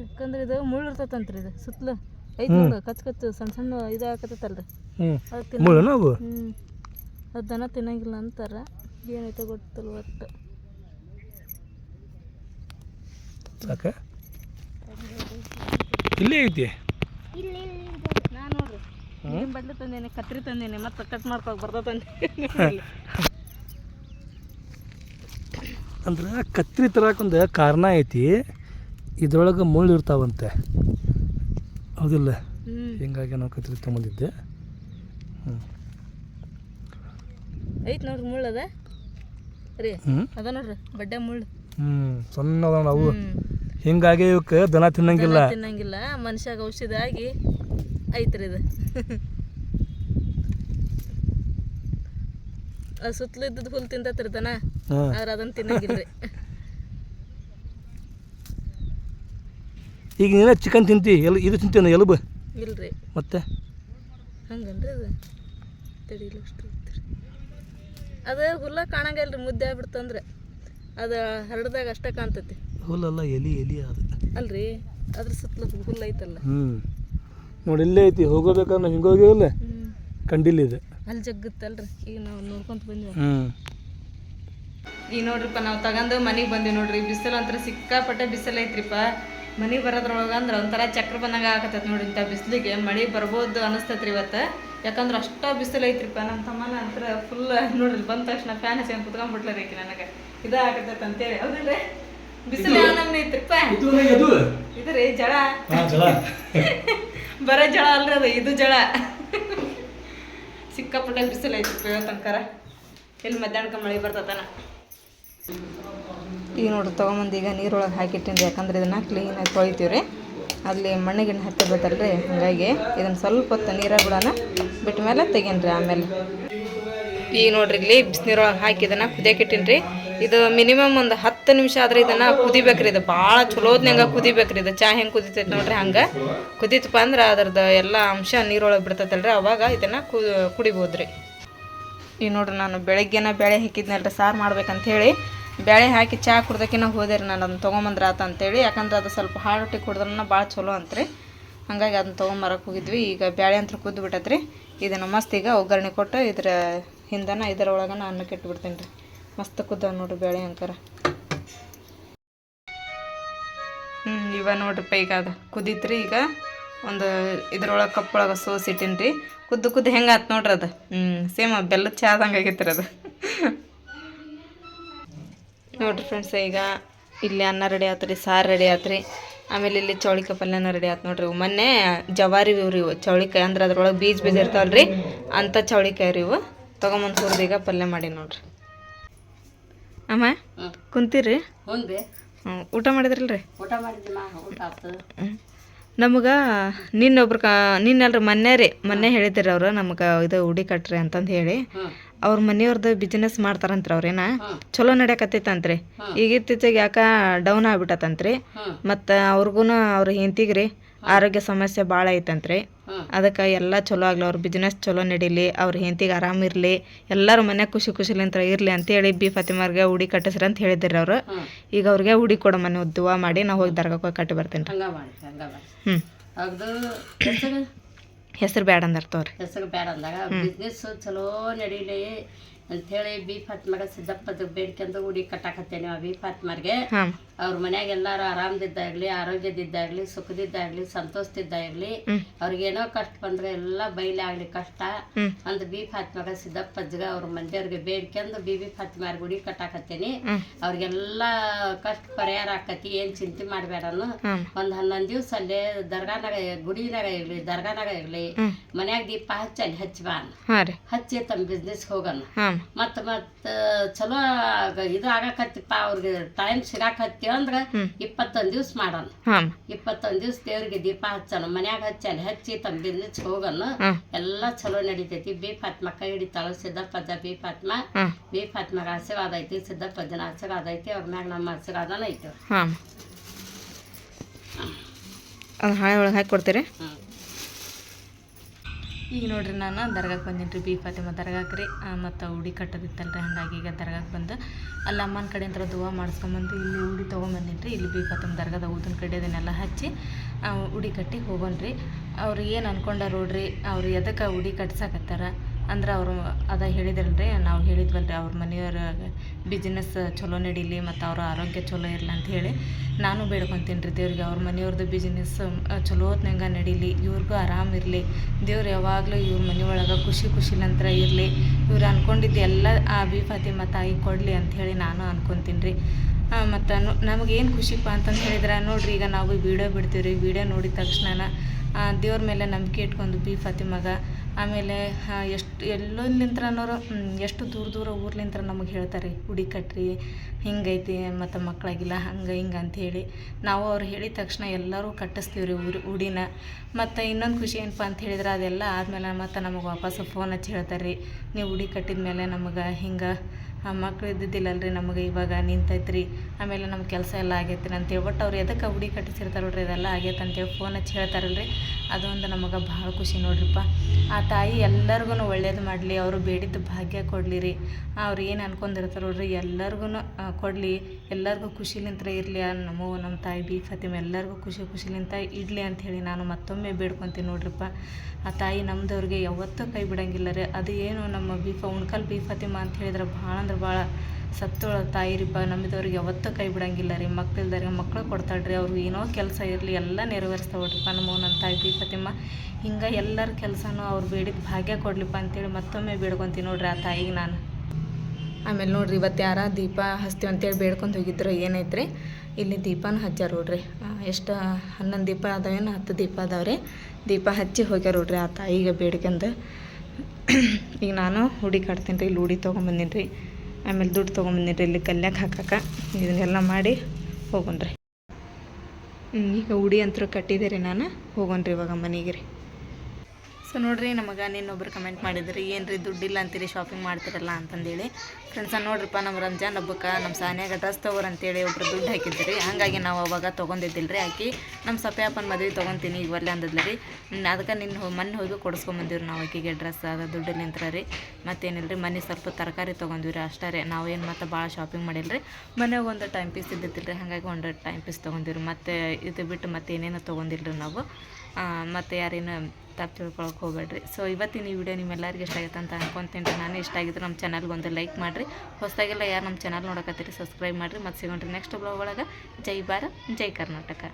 ಯಾಕಂದ್ರೆ ಇದು ಮುಳ್ಳು ಇರ್ತೈತಂತ್ರಿ ಇದು ಸುತ್ತಲೂ. ಐದು ನೋಡು ಕಚ್ ಕಚ್ಚು ಸಣ್ಣ ಸಣ್ಣ ಇದು ಹಾಕತ್ತಲ್ರಿ ಹ್ಞೂ ಅದು ತಿನ್ನ ಮುಳ್ಳು ನಾವು ಹ್ಞೂ ಅದು ದನ ತಿನ್ನಂಗಿಲ್ಲ ಅಂತಾರ. ಏನೈತೆ ಗೊತ್ತಿಲ್ಲ ಒಟ್ಟು. ಸಾಕ? ಇಲ್ಲೇ ಐತಿ? ನಾನು ನೋಡ್ರಿ. ನಿಮ್ಮ ಬಡ್ಲಿ ತಂದೇನೆ ಕತ್ರಿ ತಂದೇನೆ ಮತ್ತೆ ಕಟ್ ಮಾಡ್ಕೊಳಕ್ ಬರ್ತದಂತೆ ಅಂದ್ರೆ ಕತ್ರಿ ತರಕೊಂದು ಕಾರಣ ಐತಿ ಇದ್ರೊಳಗೆ ಮುಳ್ಳು ಇರ್ತಾವಂತೆ. ಹೌದಿಲ್ಲ? ಹಿಂಗಾಗಿ ನಾವು ಕತ್ರಿ ತಗೊಂಡಿದ್ದೆ. ಹ್ಞೂ ಐತೆ ನೋಡ್ರಿ ಮುಳ್ಳು ಅದ? ರೀ ಅದ ನೋಡ್ರಿ ಬಡ್ಡೆ ಮುಳ್ಳು. ಹ್ಞೂ ಸಣ್ಣ ಅದಾವ ಹ್ಞೂ ಹಿಂಗಾಗಿ ಇವಕ್ಕೆ ದನ ತಿನ್ನಂಗಿಲ್ಲ. ತಿನ್ನಂಗಿಲ್ಲ ಮನುಷ್ಯಾಗ ಔಷಧ ಆಗಿ ಐತ್ರಿ ಇದು. ಅದು ಸುತ್ತಲೂ ಇದ್ದದ್ದು ಹುಲ್ ತಿಂತತ್ರಿ ಆದ್ರೆ ಅದನ್ನ ತಿನ್ನಂಗಿಲ್ರಿ. ಈಗ ನೀನ ಚಿಕನ್ ತಿಂತಿ? ಎಲ್ ಇದು ತಿಂತೀನ ಎಲುಬು? ಇಲ್ರಿ. ಮತ್ತೆ? ಹಂಗನ್ರಿ ಅದು. ತಡಿಲ್ಲ ಅಷ್ಟು ಅದು ಹುಲ್ಲ ಕಾಣಂಗಿಲ್ರಿ ಮುದ್ದೆ ಆಗ್ಬಿಡ್ತಂದ್ರೆ ಅದು ಹರಡ್ದಾಗ ಅಷ್ಟೇ ಕಾಣ್ತೈತಿ. ಹುಲ್ಲಲ್ಲ ಎಲಿ ಎಲಿ ಅದು ಅಲ್ರಿ? ಅದ್ರ ಸುತ್ತಲೂ ಹುಲ್ಲ ಐತಲ್ಲ. ಹ್ಞೂ ನೋಡಿ ಇಲ್ಲೇ ಐತಿ ಹೋಗೋಬೇಕಾದ್ರೆ ನಾವು ಹಿಂಗೆ ಹೋಗಿವಲ್ಲ ಹ್ಞೂ ಕಂಡಿಲ್ಲ ಇದೆ. ಅಲ್ಲಿ ಜಗ್ಗುತ್ತಲ್ರಿ. ಈಗ ನಾವು ನೋಡ್ಕೊಂತ ಬಂದ್ವಿ. ಹ್ಞೂ ಈಗ ನೋಡ್ರಿಪ್ಪ ನಾವು ತಗೊಂಡು ಮನೆಗೆ ಬಂದ್ವಿ ನೋಡ್ರಿ. ಬಿಸಿಲು ಅಂತ ಸಿಕ್ಕಾಪಟ್ಟೆ ಬಿಸಿಲು ಐತ್ರಿಪ್ಪ. ಮನೆಗೆ ಬರೋದ್ರೊಳಗೆ ಅಂದ್ರೆ ಒಂಥರ ಚಕ್ರ ಬಂದಂಗ ಆಗತ್ತೈತೆ ನೋಡ್ರಿ ಇಂಥ ಬಿಸಿಲಿಗೆ. ಮಳೆ ಬರ್ಬೋದು ಅನಿಸ್ತೈತ್ರಿ ಇವತ್ತು. ಯಾಕಂದ್ರೆ ಅಷ್ಟು ಬಿಸಿಲು ಐತ್ರಿಪ್ಪ. ನಮ್ಮ ತಮ್ಮನ ಅಂತರ ಫುಲ್ ನೋಡ್ರಿ ಬಂದ ತಕ್ಷಣ ಫ್ಯಾನ್ ಹಚ್ಕೊಂಡು ಕುತ್ಕೊಂಡ್ಬಿಟ್ಲರಿ ಐತಿ ನನಗೆ. ಇದ ಆಗತ್ತೈತೆ ಅಂತೇಳಿ. ಹೌದಿಲ್ರಿ? ಬಿಸಿಲು ಯಾವ ನಮ್ನಿ ಐತ್ರಿಪ್ಪ? ಇದು? ರೀ ಜಳ. [LAUGHS] ಬರೇ ಜಳ ಅಲ್ರಿ ಅದು, ಇದು ಜಳ. ಸಿಕ್ಕಾಪಟ್ಟೆ ಬಿಸಿಲು ಐತ್ರಿಪ್ಪ ತನಕರ. ಇಲ್ಲಿ ಮಧ್ಯಾಹ್ನಕ್ಕೆ ಮಳೆ ಬರ್ತತನ? ಈಗ ನೋಡ್ರಿ, ತೊಗೊಂಬಂದು ಈಗ ನೀರೊಳಗೆ ಹಾಕಿಟ್ಟಿಂದು ಯಾಕಂದ್ರೆ ಇದನ್ನು ಕ್ಲೀನಾಗಿ ತೊಳಿತೀವಿ ರೀ ಅಲ್ಲಿ ಮಣ್ಣಿಗಿಣ್ಣು ರೀ ಹಾಗಾಗಿ ಇದನ್ನು ಸ್ವಲ್ಪ ಹೊತ್ತು ನೀರಾಗ ಬಿಡೋಣ. ಬಿಟ್ಟ ಮೇಲೆ ತೆಗೀನಿ ಆಮೇಲೆ. ಈಗ ನೋಡ್ರಿ ಇಲ್ಲಿ ಬಿಸಿನೀರೊಳಗೆ ಹಾಕಿ ಇದನ್ನು ಕುದಿಯಕ್ಕೆ ರೀ ಇದು ಮಿನಿಮಮ್ ಒಂದು ಹತ್ತು ನಿಮಿಷ ಆದ್ರೆ ಇದನ್ನ ಕುದಿಬೇಕ್ರಿ, ಇದು ಭಾಳ ಚಲೋದ್ನಂಗೆ ಕುದಿಬೇಕ್ರಿ, ಇದು ಚಾ ಹೆಂಗೆ ಕುದಿತೈತೆ ನೋಡ್ರಿ ಹಂಗೆ. ಕುದಿತಪ್ಪ ಅಂದ್ರೆ ಅದ್ರದ್ದು ಎಲ್ಲ ಅಂಶ ನೀರೊಳಗೆ ಬಿಡ್ತೈತಲ್ರಿ, ಅವಾಗ ಇದನ್ನು ಕುಡಿಬೋದ್ರಿ. ಈಗ ನೋಡ್ರಿ ನಾನು ಬೆಳಗ್ಗೆನ ಬೇಳೆ ಹಾಕಿದ್ನಲ್ರಿ, ಸಾರು ಮಾಡ್ಬೇಕಂತ ಹೇಳಿ. ಬೇಳೆ ಹಾಕಿ ಚಹಾ ಕುಡ್ದಕ್ಕಿನ ಹೋದೆ ರೀ ನಾನು ಅದನ್ನ ತೊಗೊಂಬಂದ್ರೆ ಆತ ಅಂತೇಳಿ. ಯಾಕಂದ್ರೆ ಅದು ಸ್ವಲ್ಪ ಹಾಳು ರೊಟ್ಟಿ ಕುಡ್ದ್ರನ ಭಾಳ ಚಲೋ ಅಂತ್ರಿ. ಹಾಗಾಗಿ ಅದನ್ನ ತೊಗೊಂಬರಕ್ಕೆ ಹೋಗಿದ್ವಿ. ಈಗ ಬೇಳೆ ಅಂತ ಕುದ್ದು ಬಿಟ್ಟತ್ರಿ ಇದನ್ನು ಮಸ್ತ್ ಈಗ ಒಗ್ಗರಣೆ ಕೊಟ್ಟು ಇದ್ರ ಹಿಂದನ ಇದರೊಳಗೆ ನಾನು ಅನ್ನಕ್ಕೆ ಇಟ್ಬಿಡ್ತೀನಿ ರೀ ಮಸ್ತ್ ಕುದ್ದಾವ ನೋಡ್ರಿ ಬೇಳೆ ಅಂಕರ. ಹ್ಞೂ ಇವ ನೋಡ್ರಿಪ್ಪ ಈಗ ಅದು. ಕುದೀತ್ರಿ ಈಗ ಒಂದು ಇದ್ರೊಳಗೆ ಕಪ್ಪೊಳಗೆ ಸೋಸ್ ಇಟ್ಟಿನ್ರಿ ಕುದ್ದು ಕುದ್ದು ಹೆಂಗೆ ಆತು ನೋಡ್ರಿ ಅದು. ಹ್ಞೂ ಸೇಮ್ ಬೆಲ್ಲದ ಚಾದಂಗೆ ಆಗೈತೆ ರೀ ಅದು. ನೋಡ್ರಿ ಫ್ರೆಂಡ್ಸ್ ಈಗ ಇಲ್ಲಿ ಅನ್ನ ರೆಡಿ ಆತು ರೀ ಸಾರು ರೆಡಿ ಆಯ್ತು ರೀ ಆಮೇಲೆ ಇಲ್ಲಿ ಚೌಳಿಕಾಯಿ ಪಲ್ಯನ ರೆಡಿ ಆಯ್ತು ನೋಡ್ರಿ ಮೊನ್ನೆ ಜವಾರಿ ಇವ್ರಿ ಇವು. ಚೌಳಿಕಾಯಿ ಅಂದ್ರೆ ಅದ್ರೊಳಗೆ ಬೀಜ ಬೀಜ ಇರ್ತಾವಲ್ರಿ ಅಂಥ ಚೌಳಿಕಾಯಿ ರೀ ಇವು. ತೊಗೊಂಬಂದು ಹುರಿದೀಗ ಪಲ್ಯ ಮಾಡಿ ನೋಡ್ರಿ. ಅಮ್ಮ ಕುಂತೀರಿ? ಹ್ಞೂ ಊಟ ಮಾಡಿದ್ರಲ್ರಿ? ಊಟ ಆತು. ನಮಗೆ ನಿನ್ನೊಬ್ರು ಕಾ ನಿನ್ನಲ್ರಿ ಮೊನ್ನೆ ರೀ ಮೊನ್ನೆ ಹೇಳಿದ್ರಿ ಅವರು ನಮ್ಗೆ ಇದು ಉಡಿ ಕಟ್ರಿ ಅಂತಂದು ಹೇಳಿ. ಅವ್ರ ಮನೆಯವ್ರದ್ದು ಬಿಸ್ನೆಸ್ ಮಾಡ್ತಾರಂತ್ರಿ ಅವ್ರೇನ ಚಲೋ ನಡ್ಯಾಕತ್ತೈತಂತ್ರಿ. ಈಗ ಇತ್ತೀಚೆಗೆ ಯಾಕ ಡೌನ್ ಆಗ್ಬಿಟ್ಟತಂತ್ರಿ ಮತ್ತು ಅವ್ರಿಗೂ ಅವ್ರ ಹೆಂತಿಗೆ ರೀ ಆರೋಗ್ಯ ಸಮಸ್ಯೆ ಭಾಳ ಐತಂತ್ರಿ. ಅದಕ್ಕೆ ಎಲ್ಲ ಚಲೋ ಆಗ್ಲಿ ಅವ್ರ ಬಿಸ್ನೆಸ್ ಚಲೋ ನಡೀಲಿ ಅವ್ರ ಹೆಂಡತಿಗೆ ಆರಾಮ ಇರಲಿ ಎಲ್ಲರೂ ಮನ್ಯಾಗ ಖುಷಿ ಖುಷಿಲಿಂತ ಇರಲಿ ಅಂತೇಳಿ ಬಿ ಫತಿಮಾರ್ಗೆ ಉಡಿ ಕಟ್ಟಿಸ್ರಿ ಅಂತ ಹೇಳಿದ್ರಿ ಅವರು. ಈಗ ಅವ್ರಿಗೆ ಉಡಿ ಕೊಡೋ ಮನೆ ಉದ್ದುವ ಮಾಡಿ ನಾವು ಹೋಗಿ ದರ್ಗಕ್ಕೆ ಹೋಗಿ ಕಟ್ಟಿ ಬರ್ತೀನಿ ಹ್ಞೂ ಹೆಸರು? ಹೆಸರು ಬ್ಯಾಡ ಅಂದರ್ತವ್ರಿ ಹೆಸರು ಬೇಡ ಅಂದಾಗ ಬಿಸ್ನೆಸ್ ಚಲೋ ನಡೀಲಿ ಅಂಥೇಳಿ ಬಿ ಫಾತ್ಮಾಗ ಸಿದ್ದಪ್ಪದ ಬೇಡ್ಕೊಂಡು ಉಡಿ ಕಟ್ಟಾಕತ್ತೇನೆ ಬಿ ಫಾತ್ಮಾರ್ಗೆ. ಹಾಂ. ಅವ್ರ ಮನ್ಯಾಗ ಎಲ್ಲಾರು ಆರಾಮದಿದ್ದಾಗ್ಲಿ ಆರೋಗ್ಯದಿದ್ದಾಗ್ಲಿ ಸುಖದಿದ್ದಾಗ್ಲಿ ಸಂತೋಷದಿದ್ದಾಗ್ಲಿ ಅವ್ರಿಗೇನೋ ಕಷ್ಟ ಬಂದ್ರೆ ಎಲ್ಲ ಬೈಲಿ ಆಗ್ಲಿ ಕಷ್ಟ. ಅಂದ್ ಬಿ ಫಾತ್ಮಾಗ ಸಿದ್ದಪ್ಪಜ್ಜಗ ಅವ್ರ ಮಂದಿಯವ್ರಿಗೆ ಬೇಡ್ಕೊಂಡು ಬಿ ಬಿ ಫಾತ್ಮಾರ ಗುಡಿ ಕಟ್ಟಾಕತ್ತೇನಿ. ಅವ್ರಿಗೆಲ್ಲ ಕಷ್ಟ ಪರಿಹಾರ ಆಕತಿ ಏನ್ ಚಿಂತೆ ಮಾಡ್ಬೇಡನು ಒಂದ್ ಹನ್ನೊಂದ್ ದಿವ್ಸ ಅಲ್ಲೇ ದರ್ಗಾನಾಗ ಗುಡಿನಾಗ ಇರ್ಲಿ ದರ್ಗಾನಾಗ ಇರ್ಲಿ ಮನ್ಯಾಗ ದೀಪ ಹಚ್ಚ ಅಲ್ಲಿ ಹಚ್ಚಿ ಹಚ್ಚಿ ತಮ್ಮ ಬಿಸ್ನೆಸ್ ಹೋಗಣ ಮತ್ತ ಮತ್ತ ಚಲೋ ಇದು ಆಗಾಕತ್ತಿಪ್ಪ ಅವ್ರಿಗೆ ಟೈಮ್ ಸಿಗಾಕತ್ತಿ ಅಂದ್ರ ಇಪ್ಪತ್ತೊಂದ್ ದಿವ್ಸ ಮಾಡೋಣ. ಇಪ್ಪತ್ತೊಂದ್ ದಿವ್ಸ ದೇವ್ರಿಗೆ ದೀಪ ಹಚ್ಚಣ. ಮನ್ಯಾಗ ಹಚ್ಚಿ ಅಲ್ಲಿ ಹಚ್ಚಿ ತಂಬಿಂದ ಹೋಗೋಣ. ಎಲ್ಲಾ ಚಲೋ ನಡೀತೈತಿ. ಬಿ ಪಾತ್ಮ ಕೈ ಹಿಡಿತಾಳ ಸಿದ್ದಪ್ಪ ಬಿ ಪಾತ್ಮ ಬಿ ಫಾತ್ಮಗ ಆಶೀರ್ವಾದ ಐತಿ ಸಿದ್ದಪ್ಪಜ್ಜನ ಆಶೀರ್ವಾದ ಐತಿ ಅವ್ರ ಮ್ಯಾಗ ನಮ್ಮ ಆಶೀರ್ವಾದನ ಐತಿ. ಹಾಳೆ ಒಳಗೆ ಹಾಕಿ ಕೊಡ್ತೀರಿ? ಈಗ ನೋಡ್ರಿ ನಾನು ದರ್ಗಾಕ್ಕೆ ಬಂದೀನಿ ರೀ ಬಿ ಫಾತಿಮಾ ದರ್ಗಾಕ್ಕೆ ರೀ. ಮತ್ತು ಉಡಿ ಕಟ್ಟೋದಿತ್ತಲ್ಲ ರೀ ಹಾಗಾಗಿ ಈಗ ದರ್ಗಾಕ್ಕೆ ಬಂದು ಅಲ್ಲಿ ಅಮ್ಮನ ಕಡೆ ದುವ ದುವಾ ಮಾಡಿಸ್ಕೊಂಬಂದು ಇಲ್ಲಿ ಉಡಿ ತೊಗೊಂಬಂದೀನಿ ರೀ, ಇಲ್ಲಿ ಬಿ ಫಾತಿಮಾ ದರ್ಗಾದ ಊದಿನ ಕಡೆ ಅದನ್ನೆಲ್ಲ ಹಚ್ಚಿ ಉಡಿ ಕಟ್ಟಿ ಹೋಗೋಣ್ರಿ. ಅವ್ರು ಏನು ಅನ್ಕೊಂಡಾರ ನೋಡ್ರಿ, ಅವ್ರು ಎದಕ್ಕೆ ಉಡಿ ಕಟ್ಸಕತ್ತಾರ? ಅಂದ್ರೆ ಅವರು ಅದ ಹೇಳಿದ್ರಲ್ರಿ, ನಾವು ಹೇಳಿದ್ವಲ್ರಿ ಅವ್ರ ಮನೆಯವ್ರ ಬಿಸ್ನೆಸ್ ಚಲೋ ನಡೀಲಿ ಮತ್ತು ಅವ್ರ ಆರೋಗ್ಯ ಚಲೋ ಇರಲಿ ಅಂತ ಹೇಳಿ ನಾನು ಬೇಡ್ಕೊತೀನಿ ರೀ ದೇವ್ರಿಗೆ. ಅವ್ರ ಮನೆಯವ್ರದ್ದು ಬಿಸ್ನೆಸ್ ಚಲೋ ಹೊತ್ನಂಗೆ ನಡೀಲಿ, ಇವ್ರಿಗೂ ಆರಾಮ ಇರಲಿ. ದೇವ್ರು ಯಾವಾಗಲೂ ಇವ್ರ ಮನೆಯೊಳಗೆ ಖುಷಿ ಖುಷಿಲಂತ್ರ ಇರಲಿ. ಇವ್ರು ಅಂದ್ಕೊಂಡಿದ್ದು ಎಲ್ಲ ಆ ಬಿ ಮತ್ತು ತಾಯಿ ಕೊಡಲಿ ಅಂತ ಹೇಳಿ ನಾನು ಅಂದ್ಕೊತೀನಿ ರೀ ಮತ್ತು ನಮಗೇನು ಖುಷಿಪ್ಪ ಅಂತಂದು ಹೇಳಿದ್ರೆ ನೋಡ್ರಿ, ಈಗ ನಾವು ವಿಡಿಯೋ ಬಿಡ್ತೀವಿ ರೀ ವಿಡಿಯೋ ನೋಡಿದ ತಕ್ಷಣ ದೇವ್ರ ಮೇಲೆ ನಂಬಿಕೆ ಇಟ್ಕೊಂಡು ಬಿ ಫಾತಿಮಾಗ ಆಮೇಲೆ ಎಷ್ಟು ಹ್ಮ್, ಎಷ್ಟು ದೂರ ದೂರ ಊರ್ಲಿಂತ್ರ ನಮಗೆ ಹೇಳ್ತಾರೆ ಉಡಿ ಕಟ್ರಿ ಹಿಂಗೈತಿ ಮತ್ತು ಮಕ್ಕಳಾಗಿಲ್ಲ ಹಂಗೆ ಹಿಂಗೆ ಅಂಥೇಳಿ ನಾವು ಅವ್ರು ಹೇಳಿದ ತಕ್ಷಣ ಎಲ್ಲರೂ ಕಟ್ಟಿಸ್ತೀವಿ ರೀ ಉರಿ ಉಡಿನ. ಮತ್ತು ಇನ್ನೊಂದು ಖುಷಿ ಏನಪ್ಪ ಅಂತ ಹೇಳಿದ್ರೆ ಅದೆಲ್ಲ ಆದಮೇಲೆ ಮತ್ತು ನಮಗೆ ವಾಪಸ್ಸು ಫೋನ್ ಹಚ್ಚಿ ಹೇಳ್ತಾರೆ ರೀ ನೀವು ಉಡಿ ಕಟ್ಟಿದ ಮೇಲೆ ನಮಗೆ ಹಿಂಗೆ ಆ ಮಕ್ಳು ಇದ್ದಿದ್ದಿಲ್ಲಲ್ರಿ ನಮಗೆ ಇವಾಗ ನಿಂತೈತ್ರಿ. ಆಮೇಲೆ ನಮ್ಮ ಕೆಲಸ ಎಲ್ಲ ಆಗೈತ್ರಿ ಅಂತೇಳಿ ಬಟ್ ಅವ್ರು ಎದಕ್ಕೆ ಹುಡಿ ಕಟ್ಟಿಸಿರ್ತಾರೆ ನೋಡ್ರಿ, ಇದೆಲ್ಲ ಆಗೈತೆ ಅಂತೇಳಿ ಫೋನ್ ಹಚ್ಚಿ ಹೇಳ್ತಾರಲ್ರಿ. ಅದೊಂದು ನಮಗೆ ಭಾಳ ಖುಷಿ ನೋಡ್ರಿಪ್ಪ. ಆ ತಾಯಿ ಎಲ್ಲರಿಗೂ ಒಳ್ಳೇದು ಮಾಡಲಿ, ಅವರು ಬೇಡಿದ್ದು ಭಾಗ್ಯ ಕೊಡಲಿ ರೀ. ಅವ್ರು ಏನು ಅನ್ಕೊಂಡಿರ್ತಾರೆ ನೋಡ್ರಿ ಎಲ್ಲರಿಗೂ ಕೊಡಲಿ. ಎಲ್ಲರಿಗೂ ಖುಷಿಲಿಂತ ಇರಲಿ ನಮ್ಮ ನಮ್ಮ ತಾಯಿ ಬಿ ಫತಿಮ, ಎಲ್ಲರಿಗೂ ಖುಷಿ ಖುಷಿಲಿಂತ ಇಡಲಿ ಅಂಥೇಳಿ ನಾನು ಮತ್ತೊಮ್ಮೆ ಬೇಡ್ಕೊತೀನಿ ನೋಡ್ರಪ್ಪ. ಆ ತಾಯಿ ನಮ್ಮದವ್ರಿಗೆ ಯಾವತ್ತೂ ಕೈ ಬಿಡಂಗಿಲ್ಲ ರೀ. ಅದು ಏನು ನಮ್ಮ ಬಿ ಫ ಉಣ್ಕಲ್ ಬಿ ಫತಿಮ ಅಂತ ಹೇಳಿದ್ರೆ ಭಾಳ ಅಂದ್ರೆ ಭಾಳ ಸತ್ತೋಳ ತಾಯಿ ರೀಪ್ಪ ನಂಬಿದವ್ರಿಗೆ ಯಾವತ್ತೂ ಕೈ ಬಿಡಂಗಿಲ್ಲ ರೀ. ಮಕ್ಳಿಲ್ದವ್ರಿಗೆ ಮಕ್ಕಳು ಕೊಡ್ತಾಳ್ರಿ ಅವ್ರಿಗೆ ಏನೋ ಕೆಲಸ ಇರಲಿ, ಎಲ್ಲ ನೆರವೇರಿಸ್ತಾವಳ್ರಿಪ್ಪ ನಮ್ಮ ನನ್ನ ತಾಯಿ ಬಿ ಫತಿಮ್ಮ ಹಿಂಗೆ ಎಲ್ಲರ ಕೆಲಸನೂ ಅವ್ರು ಬೇಡಿದ ಭಾಗ್ಯ ಕೊಡ್ಲಿಪ್ಪ ಅಂತೇಳಿ ಮತ್ತೊಮ್ಮೆ ಬೇಡ್ಕೊತೀನಿ ನೋಡ್ರಿ ಆ ತಾಯಿಗೆ ನಾನು. ಆಮೇಲೆ ನೋಡ್ರಿ ಇವತ್ತು ಯಾರ ದೀಪ ಹಚ್ತೀವಿ ಅಂತೇಳಿ ಬೇಡ್ಕೊಂಡು ಹೋಗಿದ್ರು, ಏನೈತ್ರಿ? ಇಲ್ಲಿ ದೀಪನ ಹಚ್ಚಾರ ನೋಡ್ರಿ. ಎಷ್ಟು ಹನ್ನೊಂದು ದೀಪ ಅದಾವೇನು ಹತ್ತು ದೀಪ ಅದಾವ್ರಿ ದೀಪ ಹಚ್ಚಿ ಹೋಗ್ಯಾರ ನೋಡ್ರಿ ಆ ತಾಯಿಗೆ ಬೇಡ್ಕೊಂಡು ಈಗ ನಾನು ಹುಡಿ ಕಟ್ತೀನಿ ರೀ ಇಲ್ಲಿ ಉಡಿ ತೊಗೊಂಬಂದಿನಿ ರೀ ಆಮೇಲೆ ದುಡ್ಡು ತೊಗೊಂಬಂದಿನಿ ರೀ ಇಲ್ಲಿ ಕಲ್ಯಾಕ ಹಾಕಕ್ಕೆ. ಇದನ್ನೆಲ್ಲ ಮಾಡಿ ಹೋಗೋಣ್ರಿ. ಈಗ ಉಡಿ ಅಂತೂ ಕಟ್ಟಿದೆ ರೀ ನಾನು. ಹೋಗೋಣ್ರಿ ಇವಾಗ ಮನೆಗೆ ರೀ. ಸೊ ನೋಡ್ರಿ, ನಮಗೆ ನಿನ್ನೊಬ್ರು ಕಮೆಂಟ್ ಮಾಡಿದ್ರಿ ಏನು ರೀ ದುಡ್ಡಿಲ್ಲ ಅಂತೀರಿ ಶಾಪಿಂಗ್ ಮಾಡ್ತಿರಲ್ಲ? ಅಂತಂದೇಳಿ. ಫ್ರೆಂಡ್ಸ ನೋಡ್ರಪ್ಪ ನಮ್ಮ ರಂಜಾನ್ ಹಬ್ಬಕ್ಕೆ ನಮ್ಮ ಸಾನ್ಯಾಗ ಡ್ರೆಸ್ ತೊಗೊರ್ ಅಂತೇಳಿ ಒಬ್ರು ದುಡ್ಡು ಹಾಕಿದ್ರಿ. ಹಾಗಾಗಿ ನಾವು ಅವಾಗ ತೊಗೊಂಡಿದ್ದಿಲ್ಲ ರೀ ಆಕಿ ನಮ್ಮ ಅಪ್ಪನ ಮದುವೆ ತೊಗೊತೀನಿ ಈಗ ಒಲ್ಲೆ ಅಂದದ್ಲ ರೀ. ಅದಕ್ಕೆ ನಿನ್ನ ಮನೆ ಹೋಗಿ ಕೊಡಿಸ್ಕೊಂಬಂದಿವ್ರಿ ನಾವು ಆಕಿಗೆ ಡ್ರೆಸ್ ಅದು ದುಡ್ಡಿಲಿಂತ್ರ ರೀ. ಮತ್ತೇನಿಲ್ಲ ರೀ ಮನೆ ಸ್ವಲ್ಪ ತರಕಾರಿ ತೊಗೊಂಡಿವಿ ರೀ ಅಷ್ಟೇ ರೀ. ನಾವು ಏನು ಮತ್ತೆ ಭಾಳ ಶಾಪಿಂಗ್ ಮಾಡಿಲ್ಲ ರೀ ಮನೆಗೆ ಒಂದು ಟೈಮ್ ಪೀಸ್ ಇದ್ದಿತ್ತಿಲ್ಲ ರೀ ಹಾಗಾಗಿ ಒಂದು ಟೈಮ್ ಪೀಸ್ ತೊಗೊಂಡಿವ್ರಿ. ಮತ್ತು ಇದು ಬಿಟ್ಟು ಮತ್ತೆ ಏನೇನು ತೊಗೊಂಡಿಲ್ಲ ನಾವು? ಮತ್ತೆ ಯಾರೇನು ತಪ್ಪು ತಿಳ್ಕೊಳಕ್ಕೆ ಹೋಗಬೇಡ್ರಿ. ಸೊ ಇವತ್ತಿನ ಈ ವಿಡಿಯೋ ನಿಮ್ಮೆಲ್ಲರಿಗೂ ಇಷ್ಟ ಆಗುತ್ತೆ ಅಂತ ಅನ್ಕೊತೀನಿ ನಾನು ಇಷ್ಟ ಆಗಿದ್ರೆ ನಮ್ಮ ಚಾನಲ್ಗೆ ಒಂದು ಲೈಕ್ ಮಾಡಿರಿ. ಹೊಸದಾಗೆಲ್ಲ ಯಾರು ನಮ್ಮ ಚಾನಲ್ ನೋಡಕತ್ತೀರಿ ಸಬ್ಸ್ಕ್ರೈಬ್ ಮಾಡಿರಿ. ಮತ್ತು ಸಿಗೋಣ್ರಿ ನೆಕ್ಸ್ಟ್ ಬ್ಲಾಗ್ ಒಳಗೆ. ಜೈ ಭಾರತ್, ಜೈ ಕರ್ನಾಟಕ.